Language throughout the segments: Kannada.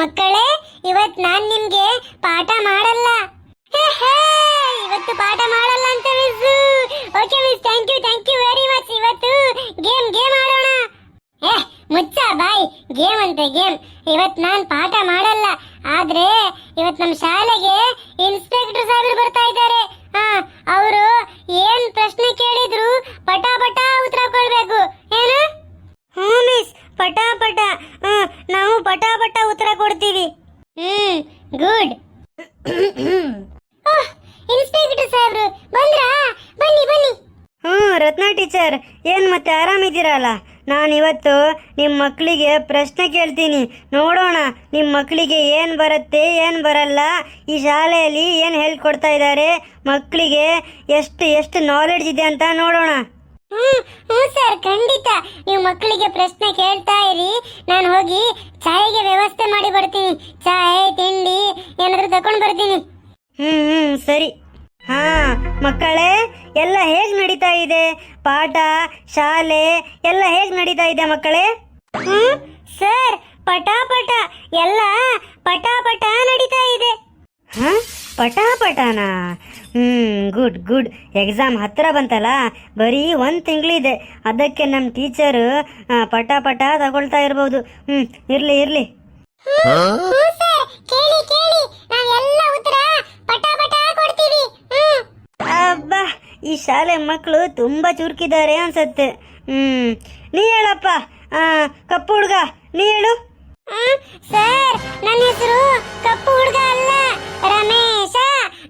ಮಕ್ಕಳೇ, ಇವತ್ ನಾನ್ ನಿಮ್ಗೆ ಪಾಠ ಮಾಡಲ್ಲ. ಇವತ್ತು ಪಾಠ ಮಾಡಲ್ಲ ಅಂತ miss okay miss thank you thank you very much ಇವತ್ತು ಗೇಮ್ ಗೇಮ್ ಆಡೋಣ. ಏ ಮುಚ್ಚ, ಬಾಯ್. ಗೇಮ್ ಅಂತೆ ಗೇಮ್ ಇವತ್ ನಾನ್ ಪಾಠ ಮಾಡಲ್ಲ. ಆದ್ರೆ ಇವತ್ ನಮ್ ಶಾಲೆಗೆ ಇನ್ಸ್ಪೆಕ್ಟರ್ ಸಾಹೇಬ್ರು ಬರ್ತಾ ಇದ್ದಾರೆ. ಹಾ, ಅವರು ಏನ್ ಪ್ರಶ್ನೆ ಕೇಳಿದ್ರು, ಪಟ ಪಟ ಉತ್ತರ ಕೊಡ್ಬೇಕು ಏನು ಹ್ಞೂ ಮಿಸ್ ಪಟ ಪಟ ಹ್ಮ್ ನಾವು ಪಟ ಪಟ ಉತ್ತರ ಕೊಡ್ತೀವಿ ಹ್ಮ್ ಗುಡ್ ಇನ್ಸ್ಪೆಕ್ಟರ್ ಬಂದ್ರಾ? ಬನ್ನಿ ಬನ್ನಿ. ಹ್ಞೂ ರತ್ನ ಟೀಚರ್ ಏನು ಮತ್ತೆ ಆರಾಮಿದ್ದೀರಲ್ಲ? ನಾನು ಇವತ್ತು ನಿಮ್ಮ ಮಕ್ಕಳಿಗೆ ಪ್ರಶ್ನೆ ಕೇಳ್ತೀನಿ. ನೋಡೋಣ ನಿಮ್ಮ ಮಕ್ಕಳಿಗೆ ಏನು ಬರುತ್ತೆ ಏನು ಬರಲ್ಲ? ಈ ಶಾಲೆಯಲ್ಲಿ ಏನು ಹೇಳ್ಕೊಡ್ತಾ ಇದ್ದಾರೆ ಮಕ್ಕಳಿಗೆ ಎಷ್ಟು ಎಷ್ಟು ನಾಲೆಡ್ಜ್ ಇದೆ ಅಂತ ನೋಡೋಣ. ಹ್ಮ್ ಹ್ಞೂ ಸರ್ ಖಂಡಿತ. ನೀವು ಮಕ್ಕಳಿಗೆ ಪ್ರಶ್ನೆ ಕೇಳ್ತಾ ಇರಿ. ನಾನು ಹೋಗಿ ಚಾಯಿಗೆ ವ್ಯವಸ್ಥೆ ಮಾಡಿ ಬರ್ತೀನಿ. ಚಾಯ್ ತಿಂಡಿ ಏನಾದ್ರು ತಗೊಂಡು ಬರ್ತೀನಿ. ಹ್ಞೂ ಹ್ಞೂ ಸರಿ. ಹಾ ಮಕ್ಕಳೇ ಎಲ್ಲ ಹೇಗೆ ನಡೀತಾ ಇದೆ? ಪಾಠ ಶಾಲೆ ಎಲ್ಲ ಹೇಗೆ ನಡೀತಾ ಇದೆ ಮಕ್ಕಳೇ? ಹ್ಮ್ ಸರ್ ಪಟಾಪಟ ಪಟ ಎಲ್ಲ ಪಟಾಪಟ ಪಟ ನಡೀತಾ ಇದೆ. ಹಾ ಪಟ ಪಟನ ಹ್ಮ್ ಗುಡ್ ಗುಡ್. ಎಕ್ಸಾಮ್ ಹತ್ರ ಬಂತಲ್ಲ ಬರೀ ಒಂದು ತಿಂಗಳಿದೆ. ಅದಕ್ಕೆ ನಮ್ಮ ಟೀಚರ್ ಪಟಾಪಟ ಪಟ ತಗೊಳ್ತಾ ಇರ್ಬೋದು. ಹ್ಮ್ ಇರ್ಲಿ ಇರ್ಲಿ ಹ್ಞೂ ಸರ್ ಕೇಳಿ ಕೇಳಿ ನಾವು ಎಲ್ಲ ಉತ್ತರ ಪಟ ಪಟ ಕೊಡ್ತೀವಿ ಹ್ಮ್ ಅಬ್ಬಾ ಈ ಶಾಲೆ ಮಕ್ಕಳು ತುಂಬಾ ಚುರುಕಿದ್ದಾರೆ ಅನ್ಸತ್ತೆ. ಹ್ಮ್. ನೀ ಹೇಳಪ್ಪ. ಆ, ಕಪ್ಪು ಹುಡುಗ. ನೀ ಹೇಳು. ಸರ್ ನನ್ನ ಹೆಸರು ಕಪ್ಪು ಹುಡುಗ ಅಲ್ಲ. ರಮೇಶ.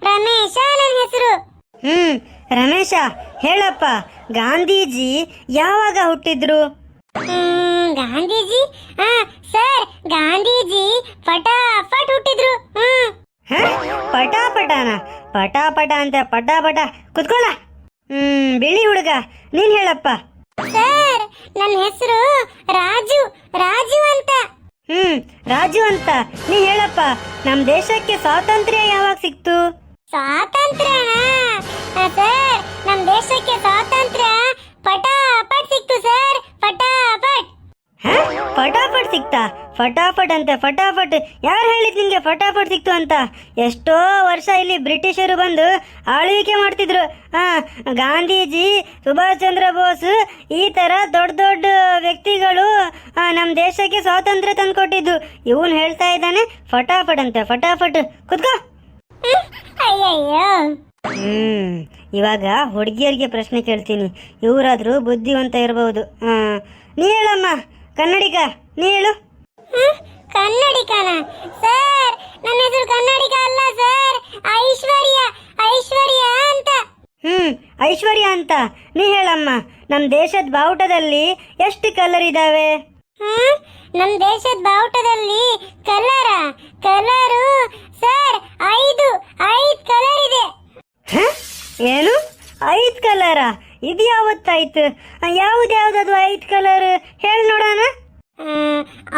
ರಮೇಶ ನನ್ನ ಹೆಸರು. ಹ್ಮ್. ರಮೇಶ ಹೇಳಪ್ಪ. ಗಾಂಧೀಜಿ ಯಾವಾಗ ಹುಟ್ಟಿದ್ರು? ಹ್ಮ್, ಗಾಂಧೀಜಿ? ಹಾ ಸರ್ ಗಾಂಧೀಜಿ ಫಟಾಫಟ್ ಹುಟ್ಟಿದ್ರು. ಹ್ಮ್. ಹ? ಪಟ ಪಟನ ಪಟ ಪಟ ಅಂತ ಪಟಾಪಟ. ಪಟ ಕುತ್ಕೊಳ್ಳ. ಹ್ಮ್ ಬಿಳಿ ಹುಡುಗ. ನೀನ್ ಹೇಳಪ್ಪ. ಸರ್ ನನ್ನ ಹೆಸರು ರಾಜು ರಾಜು ಅಂತ. ಹ್ಮ್ ರಾಜು ಅಂತ. ನೀ ಹೇಳಪ್ಪ ನಮ್ ದೇಶಕ್ಕೆ ಸ್ವಾತಂತ್ರ್ಯ ಯಾವಾಗ ಸಿಕ್ತು? ಸ್ವಾತಂತ್ರ್ಯ ಸರ್ ನಮ್ಮ ದೇಶಕ್ಕೆ ಸ್ವಾತಂತ್ರ್ಯ ಪಟಾಪಟ್ ಸಿಕ್ತು ಸರ್ ಪಟಾಪಟ್ ಹ? ಫಟಾಫಟ್ ಸಿಕ್ತಾ ಫಟಾಫಟ್ ಅಂತ ಫಟಾಫಟ್. ಯಾರು ಹೇಳಿದ್ ನಿಂಗೆ ಫಟಾಫಟ್ ಸಿಕ್ತು ಅಂತ? ಎಷ್ಟೋ ವರ್ಷ ಇಲ್ಲಿ ಬ್ರಿಟಿಷರು ಬಂದು ಆಳ್ವಿಕೆ ಮಾಡ್ತಿದ್ರು. ಹಾ ಗಾಂಧೀಜಿ ಸುಭಾಷ್ ಚಂದ್ರ ಬೋಸ್ ಈ ತರ ದೊಡ್ಡ ದೊಡ್ಡ ವ್ಯಕ್ತಿಗಳು ನಮ್ಮ ದೇಶಕ್ಕೆ ಸ್ವಾತಂತ್ರ್ಯ ತಂದ್ಕೊಟ್ಟಿದ್ದು. ಇವನು ಹೇಳ್ತಾ ಇದ್ದಾನೆ ಫಟಾಫಟ್ ಅಂತೆ ಫಟಾಫಟ್. ಕುತ್ಕೋ. ಅಯ್ಯಯ್ಯೋ. ಹ್ಮ್ ಇವಾಗ ಹುಡುಗಿಯರಿಗೆ ಪ್ರಶ್ನೆ ಕೇಳ್ತೀನಿ. ಇವರಾದ್ರೂ ಬುದ್ಧಿವಂತ ಇರಬಹುದು ಹಾಂ ನೀ ಹೇಳಮ್ಮ. ಕನ್ನಡಿಗ ನೀ ಹೇಳು. ಹ್ಮ್, ಕನ್ನಡಿಗನ ಸರ್ ನನ್ನ ಹೆಸರು ಕನ್ನಡಿಗ ಅಲ್ಲ ಸರ್. ಐಶ್ವರ್ಯ ಐಶ್ವರ್ಯ ಅಂತ. ಹ್ಮ್ ಐಶ್ವರ್ಯ ಅಂತ. ನೀ ಹೇಳಮ್ಮ ನಮ್ಮ ದೇಶದ ಬಾವುಟದಲ್ಲಿ ಎಷ್ಟು ಕಲರ್ ಇದಾವೆ ಹ್ಮ್ ನಮ್ಮ ದೇಶದ ಬಾವುಟದಲ್ಲಿ ಕಲರ ಕಲರು. ಸರ್ ಐದು ಐದು ಕಲರ್ ಇದೆ ಹ? ಏನು? ಐದು ಕಲರ? ಇದು ಯಾವತ್ತಾಯ್ತು? ಯಾವ್ದ್ಯಾವ್ದದು ವೈಟ್ ಕಲರ್ ಹೇಳಿ ನೋಡೋಣ.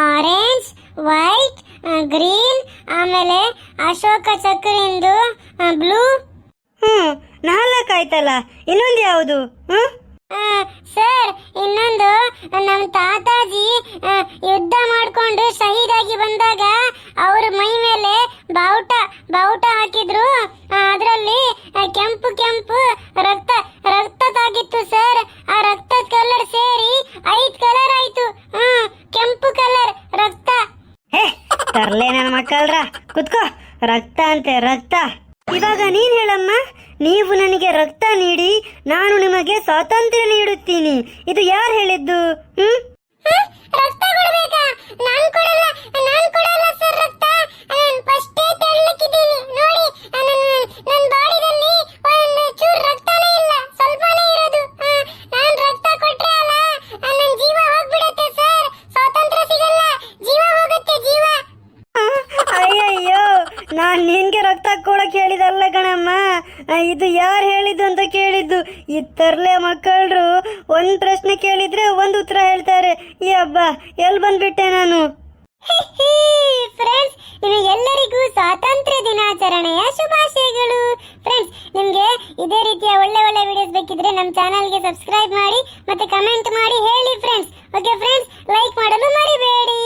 ಆರೆಂಜ್ ವೈಟ್ ಗ್ರೀನ್ ಆಮೇಲೆ ಅಶೋಕ ಚಕ್ರಿಂದು ಬ್ಲೂ ಹ್ಮ್ ನಾಲ್ಕಾಯ್ತಲ್ಲ ಇನ್ನೊಂದು ಯಾವುದು? ಹ್ಮ್? ಸರ್ ಇನ್ನೊಂದು ನಮ್ಮ ತಾತಾಜಿ ಯುದ್ಧ ಮಾಡ್ಕೊಂಡು ಆಗಿ ಬಂದಾಗ ಅವ್ರ ಮೈ ಮೇಲೆ ಬಾವುಟ ಬಾವುಟ ಹಾಕಿದ್ರು. ಅದರಲ್ಲಿ ಕೆಂಪು ಕೆಂಪು ರಕ್ತ ತರ್ಲೆ ನನ್ನ ಮಕ್ಕಳ್ರ. ಕುತ್ಕೋ. ರಕ್ತ ಅಂತೆ, ರಕ್ತ. ಇವಾಗ ನೀನ್ ಹೇಳಮ್ಮ, ನೀವು ನನಗೆ ರಕ್ತ ನೀಡಿ, ನಾನು ನಿಮಗೆ ಸ್ವಾತಂತ್ರ್ಯ ನೀಡುತ್ತೀನಿ. ಇದು ಯಾರು ಹೇಳಿದ್ದು? ಹ್ಮ್? ರಕ್ತ ಹಾಕೊಳಕ್ ಹೇಳಿದಲ್ಲ ಕಣಮ್ಮ. ಇದು ಯಾರು ಹೇಳಿದ್ದು ಅಂತ ಕೇಳಿದ್ದು? ಈ ಮಕ್ಕಳರು ಒಂದು ಒಂದ್ ಪ್ರಶ್ನೆ ಕೇಳಿದ್ರೆ ಒಂದ್ ಉತ್ತರ ಹೇಳ್ತಾರೆ. ಈ ಹಬ್ಬ, ಎಲ್ ಬಂದ್ಬಿಟ್ಟೆ ನಾನು? ಫ್ರೆಂಡ್ಸ್ ನಿಮಗೆಲ್ಲರಿಗೂ ಸ್ವಾತಂತ್ರ್ಯ ದಿನಾಚರಣೆಯ ಶುಭಾಶಯಗಳು. ಫ್ರೆಂಡ್ಸ್ ನಿಮಗೆ ಇದೇ ರೀತಿಯ ಒಳ್ಳೆ ಒಳ್ಳೆ ವಿಡಿಯೋಸ್ ಬೇಕಿದ್ರೆ ನಮ್ಮ ಚಾನಲ್ಗೆ ಸಬ್ಸ್ಕ್ರೈಬ್ ಮಾಡಿ ಮತ್ತೆ ಕಮೆಂಟ್ ಮಾಡಿ ಹೇಳಿ ಫ್ರೆಂಡ್ಸ್ ಓಕೆ ಫ್ರೆಂಡ್ಸ್ ಲೈಕ್ ಮಾಡಲು ಮರಿಬೇಡಿ.